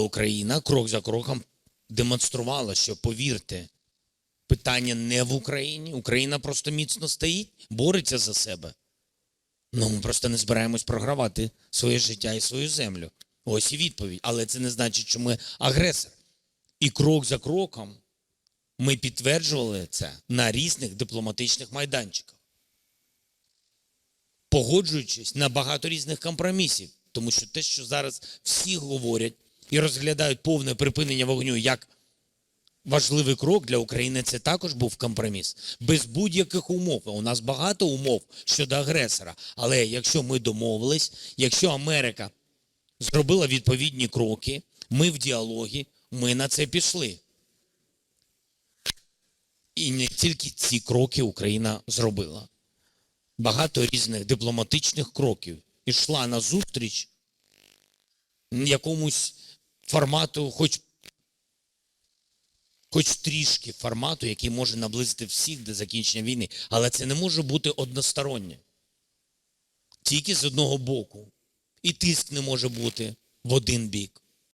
Україна крок за кроком демонструвала, що повірте, питання не в Україні. Україна просто міцно стоїть, бореться за себе. Ну, ми просто не збираємось програвати своє життя і свою землю. Ось і відповідь. Але це не значить, що ми агресор. І крок за кроком ми підтверджували це на різних дипломатичних майданчиках, погоджуючись на багато різних компромісів. Тому що те, що зараз всі говорять і розглядають повне припинення вогню як важливий крок для України, це також був компроміс. Без будь-яких умов. У нас багато умов щодо агресора. Але якщо ми домовились, якщо Америка зробила відповідні кроки, ми в діалогі, ми на це пішли. І не тільки ці кроки Україна зробила. Багато різних дипломатичних кроків ішла на зустріч якомусь формату, хоч, хоч трішки формату, який може наблизити всіх до закінчення війни. Але це не може бути одностороннє. Тільки з одного боку. І тиск не може бути в один бік.